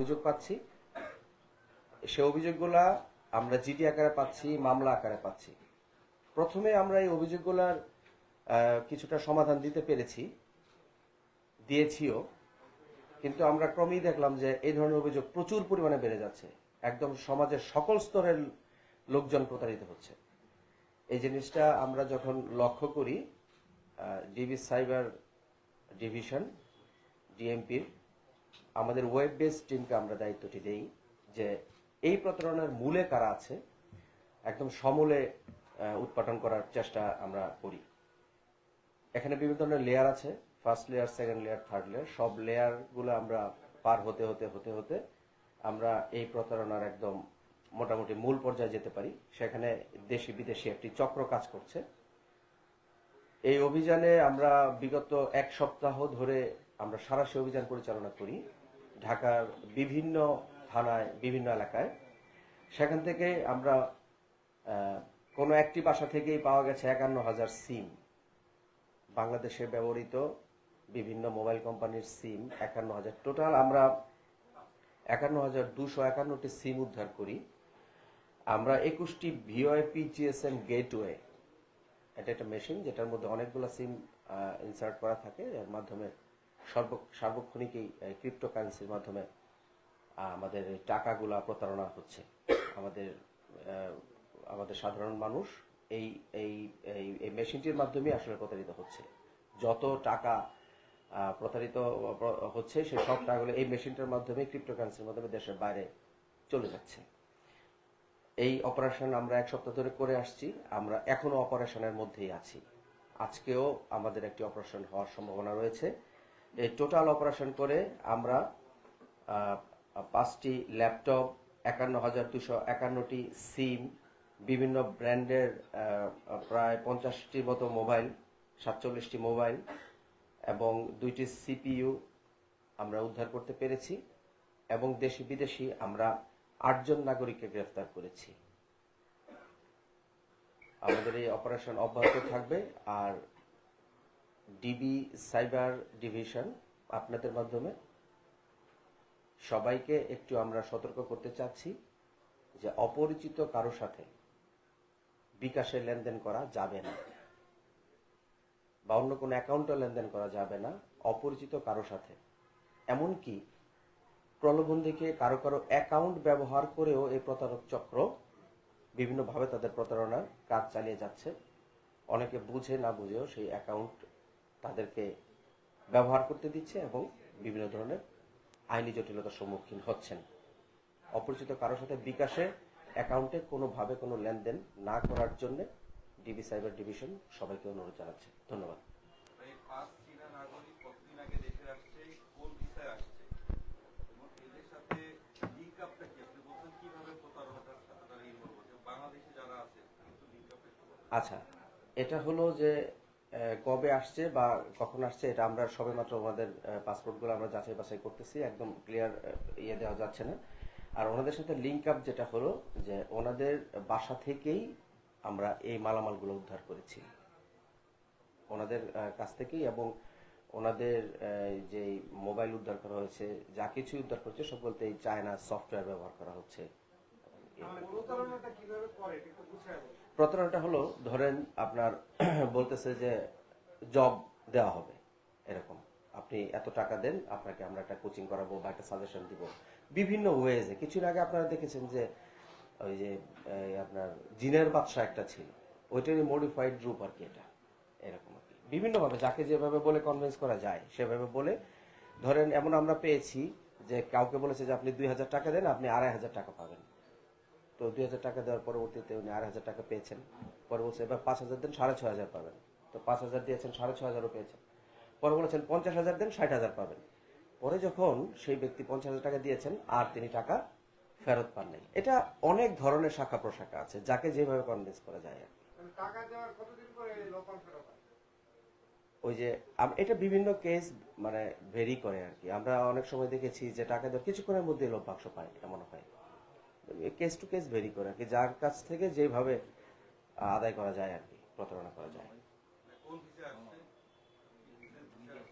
অভিযোগ পাচ্ছি। সে অভিযোগগুলা আমরা জিডি আকারে পাচ্ছি, মামলা আকারে পাচ্ছি। প্রথমে আমরা এই অভিযোগগুলার কিছুটা সমাধান দিতে পেরেছি, দিয়েছিও। কিন্তু আমরা ক্রমেই দেখলাম যে এই ধরনের অভিযোগ প্রচুর পরিমাণে বেড়ে যাচ্ছে। একদম সমাজের সকল স্তরের লোকজন প্রতারিত হচ্ছে। এই জিনিসটা আমরা যখন লক্ষ্য করি ডিবি সাইবার ডিভিশন ডিএমপির আমাদের ওয়েব বেস টিমকে আমরা দায়িত্বটি দেই যে এই প্রতারণার মূলে কারা আছে, একদম সমূলে উৎপাদন করার চেষ্টা আমরা করি। এখানে বিভিন্ন ধরনের লেয়ার আছে first layer second layer third layer সব লেয়ারগুলো আমরা পার হতে হতে হতে হতে আমরা এই প্রতারণার একদম মোটামুটি মূল পর্যায়ে যেতে পারি। সেখানে দেশি বিদেশি একটি চক্র কাজ করছে। এই অভিযানে আমরা বিগত এক সপ্তাহ ধরে আমরা সারাশি অভিযান পরিচালনা করি ঢাকার বিভিন্ন থানায়, বিভিন্ন এলাকায়। সেখান থেকে আমরা কোনো একটি বাসা থেকেই পাওয়া গেছে একান্ন হাজার সিম। বাংলাদেশে ব্যবহৃত বিভিন্ন মোবাইল কোম্পানির সিম একান্ন হাজার। টোটাল আমরা একান্ন হাজার দুশো একান্নটি সিম উদ্ধার করি। আমরা একুশটি ভিওআইপি জিএসএম গেটওয়ে, এটা একটা মেশিন যেটার মধ্যে অনেকগুলো সিম ইনসার্ট করা থাকে, এর মাধ্যমে সর্ব, সার্বক্ষণিক এই ক্রিপ্টোকারেন্সির মাধ্যমে আমাদের টাকাগুলা প্রতারণা হচ্ছে। আমাদের আমাদের সাধারণ মানুষ এই এই এই মেশিনটির মাধ্যমে আসলে প্রতারিত হচ্ছে। যত টাকা প্রতারিত হচ্ছে সেই সব টাকাগুলো এই মেশিনটার মাধ্যমে ক্রিপ্টোকারেন্সির মাধ্যমে দেশের বাইরে চলে যাচ্ছে। এই অপারেশন আমরা এক সপ্তাহ ধরে করে আসছি। আমরা এখনও অপারেশনের মধ্যেই আছি। আজকেও আমাদের একটি অপারেশন হওয়ার সম্ভাবনা রয়েছে। এই টোটাল অপারেশন করে আমরা পাঁচটি ল্যাপটপ একান্ন হাজার দুশো একান্নটি সিম বিভিন্ন ব্র্যান্ডের প্রায় পঞ্চাশটির মতো মোবাইল সাতচল্লিশটি মোবাইল এবং দুইটি সিপিইউ আমরা উদ্ধার করতে পেরেছি এবং দেশি বিদেশি আমরা আটজন নাগরিককে গ্রেফতার করেছি। আমাদের এই অপারেশন অব্যাহত থাকবে আর ডিবি সাইবার ডিভিশন আপনাদের মাধ্যমে। সবাইকে একটু আমরা সতর্ক করতে চাচ্ছি যে অপরিচিত কারও সাথে বিকাশে লেনদেন করা যাবে না বা অন্য কোনো অ্যাকাউন্টে লেনদেন করা যাবে না অপরিচিত কারও সাথে। এমনকি প্রলোভন দেখে কারও কারও অ্যাকাউন্ট ব্যবহার করেও এই প্রতারক চক্র বিভিন্নভাবে তাদের প্রতারণার কাজ চালিয়ে যাচ্ছে। অনেকে বুঝে না বুঝেও সেই অ্যাকাউন্ট তাদেরকে ব্যবহার করতে দিচ্ছে এবং বিভিন্ন ধরনের আইনি জটিলতার সম্মুখীন হচ্ছেন। অপরিচিত কারোর সাথে বিকাশে অ্যাকাউন্টে কোনোভাবে কোনো লেনদেন না করার জন্য ডিবি সাইবার ডিভিশন সবাইকে অনুরোধ জানাচ্ছে। ধন্যবাদ। আচ্ছা এটা হলো যে কবে আসছে বা কখন আসছে এটা আমরা সবেমাত্র আমাদের পাসপোর্টগুলো আমরা যাচাই বাছাই করতেছি, একদম ক্লিয়ার ইয়ে দেওয়া যাচ্ছে না। আর ওনাদের সাথে লিঙ্ক আপ যেটা হলো যে ওনাদের বাসা থেকেই আমরা এই মালামালগুলো উদ্ধার করেছি। ওনাদের কাছ থেকেই এবং ওনাদের যে মোবাইল উদ্ধার করা হয়েছে, যা কিছু উদ্ধার করছে, সব বলতে এই চায়না সফটওয়্যার ব্যবহার করা হচ্ছে। প্রতারণাটা হলো, ধরেন আপনার বলতেছে যে জব দেওয়া হবে, এরকম। আপনি এত টাকা দেন, আপনাকে আমরা একটা কোচিং করাবো বা একটা সাজেশন দিব। বিভিন্ন ওয়েজে কিছুদিন আগে আপনারা দেখেছেন যে ওই যে আপনার জিনের বাদশা একটা ছিল। ওইটারই মডিফাইড রূপ আর কি এটা। এরকম আর কি। বিভিন্নভাবে, যাকে যেভাবে বলে কনভিন্স করা যায়, সেভাবে বলে। ধরেন এমন আমরা পেয়েছি যে কাউকে বলেছে যে আপনি দুই হাজার টাকা দেন, আপনি আড়াই হাজার টাকা পাবেন। তো দুই হাজার টাকা দেওয়ার পরবর্তীতে উনি আড়াই হাজার টাকা পেয়েছেন। পরে বলছে এবার পাঁচ হাজার দেন সাড়ে ছয় হাজার পাবেন। তো পাঁচ হাজার দিয়েছেন সাড়ে ছয় হাজারও পেয়েছেন। পরে বলেছেন পঞ্চাশ হাজার দেন ষাট হাজার পাবেন। পরে যখন সেই ব্যক্তি পঞ্চাশ হাজার টাকা দিয়েছেন আর তিনি টাকা ফেরত পান নাই। এটা অনেক ধরনের শাখা প্রশাখা আছে যাকে যেভাবে কনভিন্স করা যায় আর। মানে? ওই যে এটা বিভিন্ন কেস মানে ভেরি করে আর কি। আমরা অনেক সময় দেখেছি যে টাকা দেওয়ার কিছুক্ষণের মধ্যে লোক বাক্স পায় এমন হয়। কেস টু কেস ভেরি করে আর যার কাছ থেকে যেভাবে আদায় করা যায় আর কি প্রতারণা করা যায়।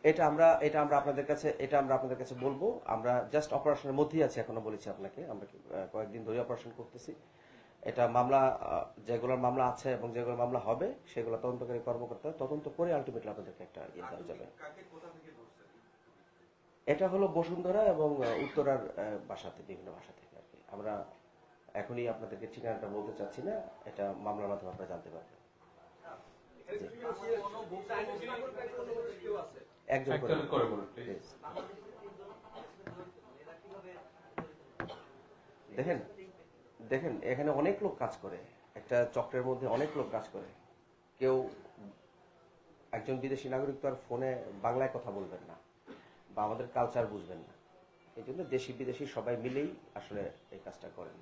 এটা আমরা এটা আমরা আপনাদের কাছে এটা আমরা আপনাদের কাছে বলব। আমরা জাস্ট অপারেশনের মধ্যেই আছি এখনও বলেছি আপনাকে। আমরা কয়েকদিন ধরে অপারেশন করতেছি। এটা মামলা আহ, যেগুলোর মামলা আছে এবং যেগুলো মামলা হবে সেগুলো তদন্তকারী কর্মকর্তা তদন্ত করে আলটিমেটলি আপনাদেরকে একটা ইয়ে দেওয়া যাবে। এটা হলো বসুন্ধরা এবং উত্তরার বাসাতে বিভিন্ন বাসা থেকে আর কি। আমরা এখনই আপনাদেরকে ঠিকানাটা বলতে চাচ্ছি না এটা মামলার মাধ্যমে আপনারা জানতে পারবেন। একজন করে. দেখেন দেখেন এখানে অনেক লোক কাজ করে একটা চক্রের মধ্যে অনেক লোক কাজ করে। কেউ একজন বিদেশি নাগরিক তো আর ফোনে বাংলায় কথা বলবেন না বা আমাদের কালচার বুঝবেন না। এই জন্য দেশি বিদেশি সবাই মিলেই আসলে এই কাজটা করেন।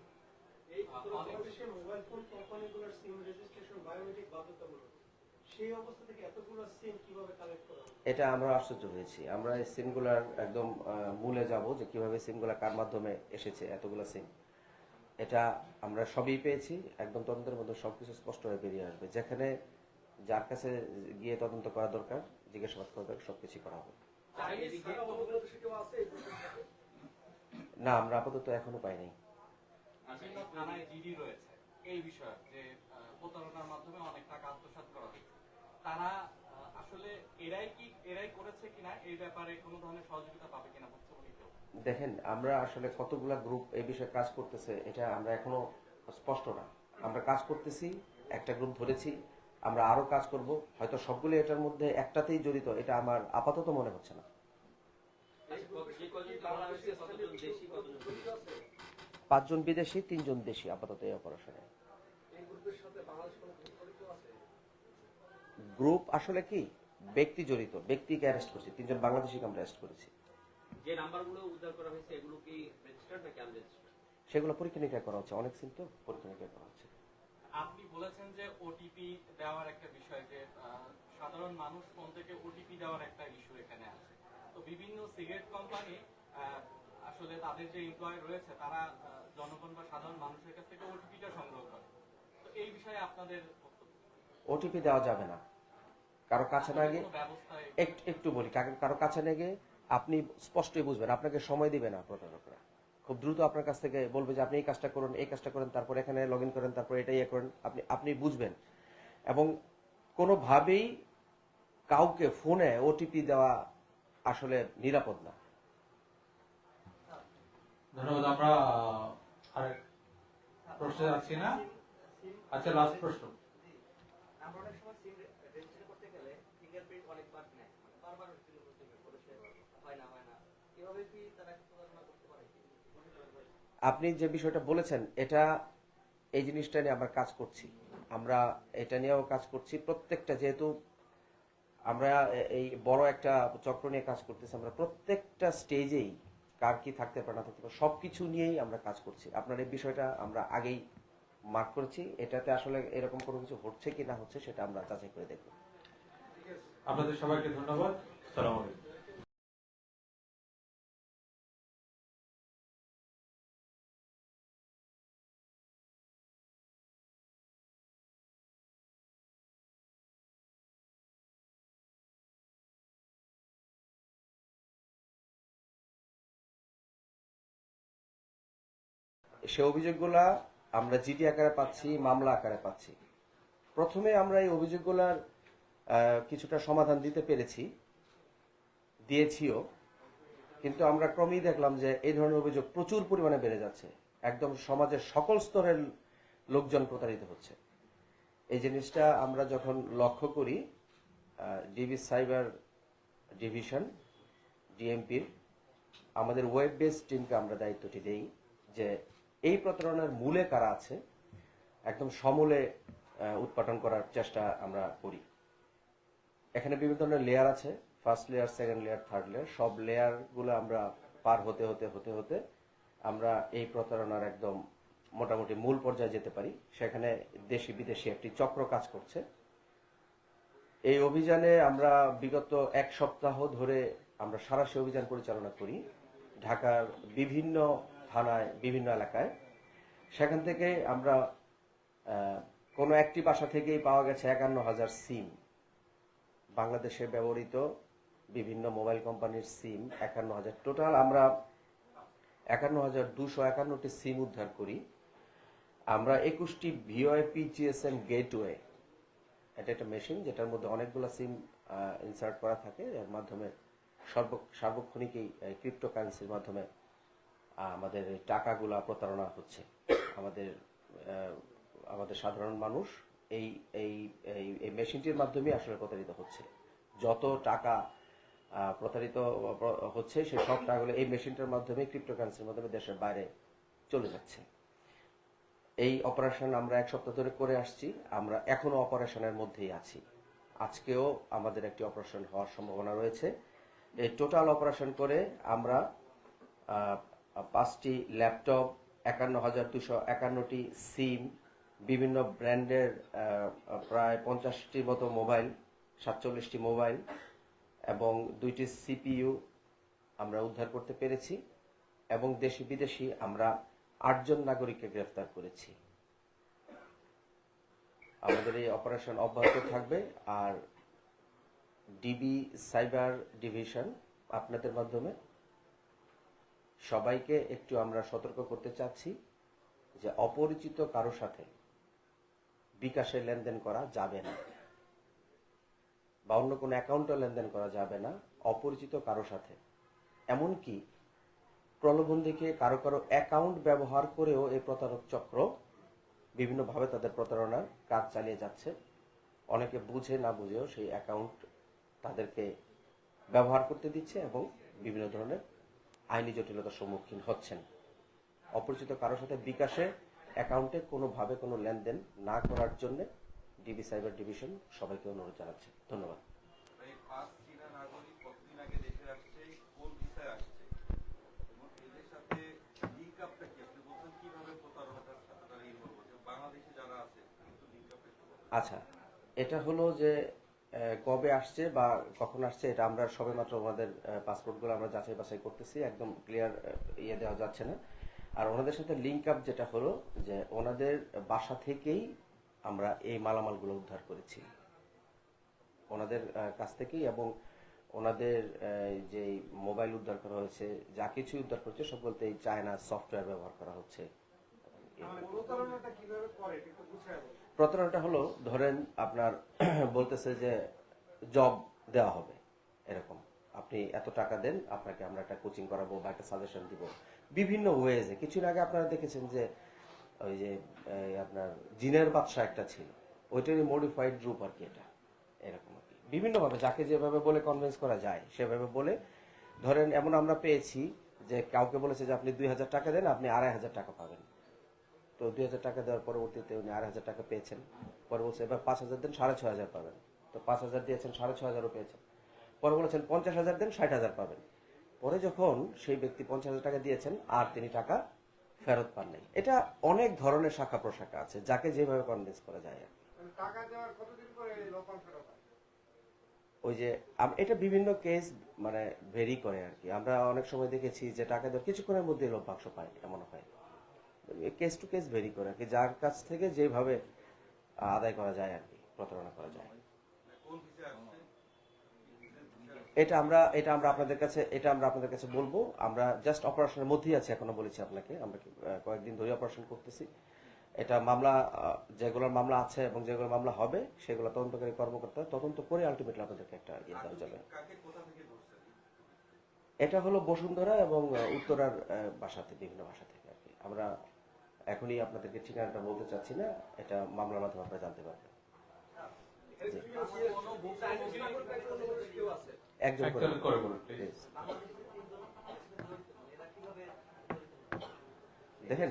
মোবাইল ফোন কোম্পানিগুলোর সিম রেজিস্ট্রেশন বায়োমেট্রিক বাধ্যতামূলক সেই অবস্থা থেকে এতগুলো সিম কীভাবে কালেক্ট করা এটা আমরা আশ্চর্য হয়েছি। আমরা এই সিমগুলার একদম মূলে যাব যে কীভাবে সিমগুলা কার মাধ্যমে এসেছে এতগুলো সিম এটা আমরা সবই পেয়েছি একদম তদন্তের মধ্যে সবকিছু স্পষ্ট হয়ে বেরিয়ে আসবে। যেখানে যার কাছে গিয়ে তদন্ত করা দরকার জিজ্ঞাসাবাদ করা দরকার সবকিছু করা হবে? না আমরা আপাতত এখনও পাইনি। বিভিন্ন থানায় জিডি রয়েছে। এই বিষয়ে যে প্রতারণার মাধ্যমে অনেক টাকা আত্মসাৎ করা হয়েছে। তারা আসলে এরাই কি এরাই করেছে কিনা এই ব্যাপারে কোনো ধরনের সহযোগিতা পাবে কিনা দেখেন আমরা আসলে কতগুলা গ্রুপ এই বিষয়ে কাজ করতেছে এটা আমরা এখনও স্পষ্ট না। আমরা কাজ করতেছি একটা গ্রুপ ধরেছি আমরা আরও কাজ করব। হয়তো সবগুলো এটার মধ্যে একটাতেই জড়িত এটা আমার আপাতত মনে হচ্ছে না। পাঁচজন বিদেশি তিনজন দেশি আপাতত এই অপারেশনে। এই গ্রুপের সাথে বাংলাদেশ কোনো গ্রুপ জড়িত আছে গ্রুপ আসলে কি? ব্যক্তি জড়িত ব্যক্তিকে অ্যারেস্ট করছি তিনজন বাংলাদেশিকে আমরা অ্যারেস্ট করেছি। যে নাম্বারগুলো উদ্ধার করা হয়েছে এগুলো কি রেজিস্টার্ড নাকি আনরেজিস্টার্ড সেগুলো পরীক্ষা নিরীক্ষা করা হচ্ছে অনেক সিম তো পরীক্ষা নিরীক্ষা করা হচ্ছে। আপনি বলেছেন যে ওটিপি দেওয়ার একটা বিষয় যে আহ, সাধারণ মানুষ ফোন থেকে ওটিপি দেওয়ার একটা ইস্যু এখানে আছে। তো বিভিন্ন সিগারেট কোম্পানি আসলে তাদের যে এমপ্লয় রয়েছে তারা জনগণ বা সাধারণ মানুষের কাছ থেকে ওটিপিটা সংগ্রহ করে। তো এই বিষয়ে আপনাদের ওটিপি দেওয়া যাবে না। কারও কাছে না গিয়ে একটু একটু বলি কারও কাছে না গিয়ে আপনি স্পষ্টই বুঝবেন আপনাকে সময় দিবে না প্রতারকরা। খুব দ্রুত আপনার কাছ থেকে বলবে যে আপনি এই কাজটা করুন এই কাজটা করেন তারপর এখানে লগ ইন করেন তারপর এটা ইয়ে করেন। আপনি আপনি বুঝবেন। এবং কোনোভাবেই কাউকে ফোনে ওটিপি দেওয়া আসলে নিরাপদ না। ধন্যবাদ আমরা আরেক প্রশ্নে যাচ্ছি না? আচ্ছা লাস্ট প্রশ্ন। আমরা অনেক সময় সিম রেজিস্টার করতে গেলে ফিঙ্গারপ্রিন্ট অনেকবার নেয়। মানে বারবার ফিঙ্গারপ্রিন্ট করেছে হয় না হয় না। এভাবে কি তারা প্রতারণা করতে পারে? আপনি যে বিষয়টা বলেছেন এটা এই জিনিসটা নিয়ে আমরা কাজ করছি। আমরা এটা নিয়েও কাজ করছি। প্রত্যেকটা যেহেতু আমরা এই বড় একটা চক্র নিয়ে কাজ করতেছি আমরা প্রত্যেকটা স্টেজেই কার কি থাকতে পারে, না থাকতে পারে সব কিছু নিয়েই আমরা কাজ করছি। আপনার এই বিষয়টা আমরা আগেই মার্ক করেছি। এটাতে আসলে এরকম কোনো কিছু হচ্ছে কি না হচ্ছে, সেটা আমরা যাচাই করে দেখব। আপনাদের সবাইকে ধন্যবাদ। সালাম আলাইকুম। সে অভিযোগগুলা আমরা জিডি আকারে পাচ্ছি, মামলা আকারে পাচ্ছি। প্রথমে আমরা এই অভিযোগগুলার কিছুটা সমাধান দিতে পেরেছি, দিয়েছিও, কিন্তু আমরা ক্রমেই দেখলাম যে এই ধরনের অভিযোগ প্রচুর পরিমাণে বেড়ে যাচ্ছে। একদম সমাজের সকল স্তরের লোকজন প্রতারিত হচ্ছে। এই জিনিসটা আমরা যখন লক্ষ্য করি ডিবি সাইবার ডিভিশন, ডিএমপির, আমাদের ওয়েব বেস টিমকে আমরা দায়িত্বটি দেই যে এই প্রতারণার মূলে কারা আছে? একদম সমূলে উৎপাদন করার চেষ্টা আমরা করি। এখানে বিভিন্ন ধরনের লেয়ার আছে। First layer second layer third layer সব লেয়ারগুলো আমরা পার হতে হতে হতে হতে আমরা এই প্রতারণার একদম মোটামুটি মূল পর্যায়ে যেতে পারি। সেখানে দেশি বিদেশি একটি চক্র কাজ করছে। এই অভিযানে আমরা বিগত এক সপ্তাহ ধরে আমরা সারাশি অভিযান পরিচালনা করি। ঢাকার বিভিন্ন থানায় বিভিন্ন এলাকায়। সেখান থেকে আমরা কোনো একটি বাসা থেকেই পাওয়া গেছে একান্ন হাজার সিম। বাংলাদেশে ব্যবহৃত বিভিন্ন মোবাইল কোম্পানির সিম একান্ন হাজার। টোটাল আমরা একান্ন হাজার দুশো একান্নটি সিম উদ্ধার করি। আমরা একুশটি ভিওআইপি জিএসএম গেটওয়ে, এটা একটা মেশিন যেটার মধ্যে অনেকগুলো সিম ইনসার্ট করা থাকে। এর মাধ্যমে সর্ব, সার্বক্ষণিক এই ক্রিপ্টোকারেন্সির মাধ্যমে আমাদের টাকাগুলা প্রতারণা হচ্ছে। আমাদের আমাদের সাধারণ মানুষ এই এই, এই- মেশিনটির মাধ্যমে আসলে প্রতারিত হচ্ছে। যত টাকা প্রতারিত হচ্ছে সেই সব টাকাগুলো এই মেশিনটার মাধ্যমে ক্রিপ্টোকারেন্সির মাধ্যমে দেশের বাইরে চলে যাচ্ছে। এই অপারেশন আমরা এক সপ্তাহ ধরে করে আসছি। আমরা এখনও অপারেশনের মধ্যেই আছি। আজকেও আমাদের একটি অপারেশন হওয়ার সম্ভাবনা রয়েছে। এই টোটাল অপারেশন করে আমরা পাঁচটি ল্যাপটপ একান্ন হাজার দুশো একান্নটি সিম, বিভিন্ন ব্র্যান্ডের প্রায় পঞ্চাশটির মতো মোবাইল, সাতচল্লিশটি মোবাইল এবং দুইটি সিপিইউ আমরা উদ্ধার করতে পেরেছি এবং দেশি বিদেশি আমরা আটজন নাগরিককে গ্রেফতার করেছি। আমাদের এই অপারেশন অব্যাহত থাকবে আর ডিবি সাইবার ডিভিশন আপনাদের মাধ্যমে সবাইকে একটু আমরা সতর্ক করতে চাচ্ছি যে অপরিচিত কারও সাথে বিকাশে লেনদেন করা যাবে না বা অন্য কোনো অ্যাকাউন্টে লেনদেন করা যাবে না অপরিচিত কারও সাথে। এমনকি প্রলোভন দেখে কারও কারও অ্যাকাউন্ট ব্যবহার করেও এই প্রতারক চক্র বিভিন্নভাবে তাদের প্রতারণার কাজ চালিয়ে যাচ্ছে। অনেকে বুঝে না বুঝেও সেই অ্যাকাউন্ট তাদেরকে ব্যবহার করতে দিচ্ছে এবং বিভিন্ন ধরনের আইনি জটিলতার সম্মুখীন হচ্ছেন। অপরিচিত কারোর সাথে বিকাশে অ্যাকাউন্টে কোনোভাবে কোনো লেনদেন না করার জন্য ডিবি সাইবার ডিভিশন সবাইকে অনুরোধ জানাচ্ছে। ধন্যবাদ। আচ্ছা এটা হলো যে কবে আসছে বা কখন আসছে এটা আমরা সবেমাত্র আমাদের পাসপোর্টগুলো আমরা যাচাই বাছাই করতেছি, একদম ক্লিয়ার ইয়ে দেওয়া যাচ্ছে না। আর ওনাদের সাথে লিঙ্ক আপ যেটা হলো যে ওনাদের বাসা থেকেই আমরা এই মালামালগুলো উদ্ধার করেছি। ওনাদের কাছ থেকেই এবং ওনাদের যে মোবাইল উদ্ধার করা হয়েছে, যা কিছু উদ্ধার করছে, সব বলতে এই চায়না সফটওয়্যার ব্যবহার করা হচ্ছে। প্রতারণাটা হলো, ধরেন আপনার বলতেছে যে জব দেওয়া হবে, এরকম। আপনি এত টাকা দেন, আপনাকে আমরা একটা কোচিং করাবো বা একটা সাজেশন দিব। বিভিন্ন ওয়েজে কিছুদিন আগে আপনারা দেখেছেন যে, ওই যে আপনার জিনের বাদশা একটা ছিল। ওইটারই মডিফাইড রূপ আর কি এটা। এরকম আর কি। বিভিন্নভাবে, যাকে যেভাবে বলে কনভিন্স করা যায়, সেভাবে বলে, ধরেন এমন আমরা পেয়েছি যে, কাউকে বলেছে যে, আপনি দুই হাজার টাকা দেন, আপনি আড়াই হাজার টাকা পাবেন। তো দুই হাজার টাকা দেওয়ার পরবর্তীতে উনি আড়াই হাজার টাকা পেয়েছেন। পরে বলছে এবার পাঁচ হাজার দেন সাড়ে ছয় হাজার পাবেন। তো পাঁচ হাজার দিয়েছেন সাড়ে ছয় হাজারও পেয়েছেন। পরে বলেছেন পঞ্চাশ হাজার দেন ষাট হাজার পাবেন। পরে যখন সেই ব্যক্তি পঞ্চাশ হাজার টাকা দিয়েছেন আর তিনি টাকা ফেরত পান নাই। এটা অনেক ধরনের শাখা প্রশাখা আছে যাকে যেভাবে কনভিন্স করা যায় আর। মানে? ওই যে এটা বিভিন্ন কেস মানে ভেরি করে আর কি। আমরা অনেক সময় দেখেছি যে টাকা দেওয়ার কিছুক্ষণের মধ্যে বাক্স পায় এমন হয়। কেস টু কেস ভেরি করে আর কি। যার কাছ থেকে যেভাবে আদায় করা যায় আর কি প্রতারণা করা যায়। এটা আমরা এটা আমরা আপনাদের কাছে এটা আমরা আপনাদের কাছে বলব। আমরা জাস্ট অপারেশনের মধ্যেই আছি এখনও বলেছি আপনাকে। আমরা কয়েকদিন ধরে অপারেশন করতেছি। এটা মামলা যেগুলোর মামলা আছে এবং যেগুলো মামলা হবে সেগুলো তদন্তকারী কর্মকর্তা তদন্ত করে আলটিমেটলি আপনাদেরকে একটা ইয়ে দেওয়া যাবে। এটা হলো বসুন্ধরা এবং উত্তরার বাসাতে বিভিন্ন বাসা থেকে আর কি। আমরা এখনই আপনাদেরকে ঠিকানাটা বলতে চাচ্ছি না এটা মামলার মাধ্যমে আপনারা জানতে পারবেন। একজন করে দেখেন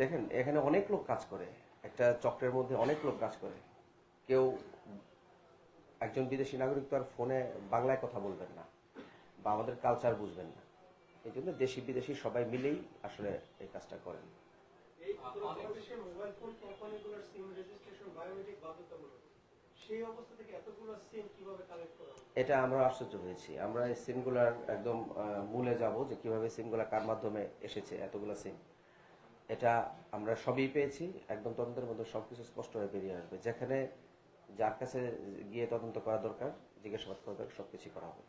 দেখেন এখানে অনেক লোক কাজ করে একটা চক্রের মধ্যে অনেক লোক কাজ করে। কেউ একজন বিদেশি নাগরিক তো আর ফোনে বাংলায় কথা বলবেন না বা আমাদের কালচার বুঝবেন না। এই জন্য দেশি বিদেশি সবাই মিলেই আসলে এই কাজটা করেন। বাংলাদেশের মোবাইল ফোন কোম্পানিগুলোর সিম রেজিস্ট্রেশন বায়োমেট্রিক বাধ্যতামূলক? এটা আমরা আশ্চর্য হয়েছি আমরা এই সিমগুলার একদম মূলে যাব যে কীভাবে সিমগুলা কার মাধ্যমে এসেছে এতগুলো সিম এটা আমরা সবই পেয়েছি একদম তদন্তের মধ্যে সবকিছু স্পষ্ট হয়ে বেরিয়ে আসবে যেখানে যার কাছে গিয়ে তদন্ত করা দরকার জিজ্ঞাসাবাদ করা দরকার সবকিছু করা হবে?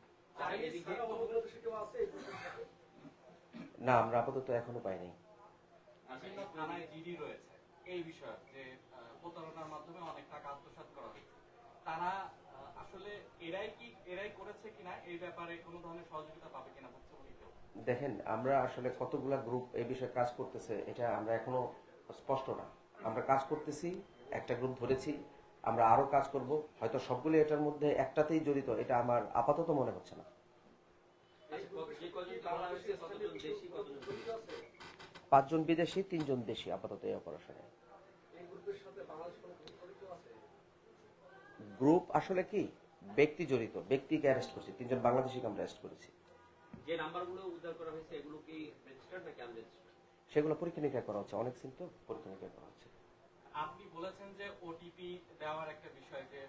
না আমরা আপাতত এখনও পাইনি বিভিন্ন থানায় জিডি রয়েছে। এই বিষয়ে যে প্রতারণার মাধ্যমে অনেক টাকা আত্মসাৎ করা হয়েছে। তারা আসলে এরাই কি এরাই করেছে কিনা এই ব্যাপারে কোনো ধরনের সহযোগিতা পাবে কিনা দেখেন আমরা আসলে কতগুলা গ্রুপ এই বিষয়ে কাজ করতেছে এটা আমরা এখনও স্পষ্ট না। আমরা কাজ করতেছি একটা গ্রুপ ধরেছি আমরা আরও কাজ করব। হয়তো সবগুলো এটার মধ্যে একটাতেই জড়িত এটা আমার আপাতত মনে হচ্ছে না যে কজন ধরা হয়েছে কতজন দেশি কতজন জড়িত আছে? পাঁচজন বিদেশি তিনজন দেশি আপাতত এই অপারেশনে এই গ্রুপের সাথে বাংলাদেশ কোনো গ্রুপ জড়িত আছে? গ্রুপ আসলে কি? ব্যক্তি জড়িত ব্যক্তিকে অ্যারেস্ট করছি তিনজন বাংলাদেশিকে আমরা অ্যারেস্ট করেছি। যে নাম্বারগুলো উদ্ধার করা হয়েছে এগুলো কি রেজিস্টার্ড নাকি আনরেজিস্টার্ড সেগুলো পরীক্ষা নিরীক্ষা করা হচ্ছে অনেক সিম তো পরীক্ষা নিরীক্ষা করা হচ্ছে। আপনি বলেছেন যে ওটিপি দেওয়ার একটা বিষয় যে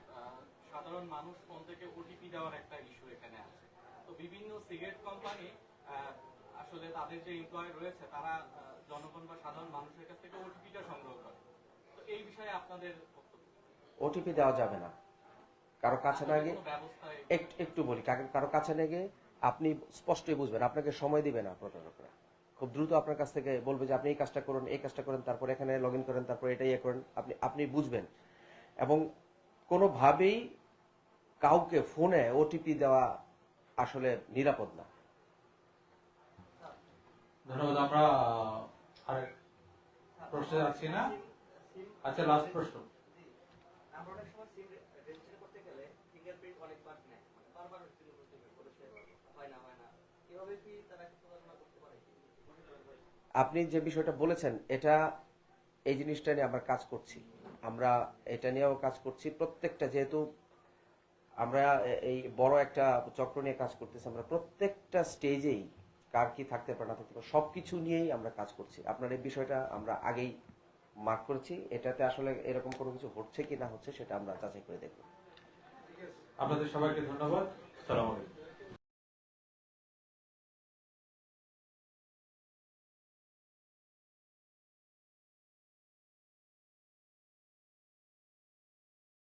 সাধারণ মানুষ ফোন থেকে ওটিপি দেওয়ার একটা ইস্যু এখানে আছে। তো বিভিন্ন সিগারেট কোম্পানি আসলে তাদের যে এমপ্লয় রয়েছে তারা জনগণ বা সাধারণ মানুষের কাছ থেকে ওটিপিটা সংগ্রহ করে। তো এই বিষয়ে আপনাদের ওটিপি দেওয়া যাবে না। কারও কাছে না গিয়ে একটু বলি কারও কাছে না গিয়ে আপনি স্পষ্টই বুঝবেন আপনাকে সময় দিবে না প্রতারকরা। খুব দ্রুত আপনার কাছ থেকে বলবে যে আপনি এই কাজটা করুন এই কাজটা করেন তারপর এখানে লগ ইন করেন তারপর এটা ইয়ে করেন। আপনি আপনি বুঝবেন। এবং কোনোভাবেই কাউকে ফোনে ওটিপি দেওয়া আসলে নিরাপদ না। ধন্যবাদ আমরা আরেক প্রশ্নে যাচ্ছি না? আচ্ছা লাস্ট প্রশ্ন। মানে হয় হয় আপনি যে বিষয়টা বলেছেন এটা এই জিনিসটা নিয়ে আমরা কাজ করছি। আমরা এটা নিয়েও কাজ করছি। প্রত্যেকটা যেহেতু আমরা এই বড় একটা চক্র নিয়ে কাজ করতেছি আমরা প্রত্যেকটা স্টেজেই কার কি থাকতে পারে, না থাকতে পারে সব কিছু নিয়েই আমরা কাজ করছি। আপনার এই বিষয়টা আমরা আগেই মার্ক করেছি। এটাতে আসলে এরকম কোনো কিছু হচ্ছে কি না হচ্ছে সেটা আমরা যাচাই করে দেখব। আপনাদের সবাইকে ধন্যবাদ। সালাম আলাইকুম।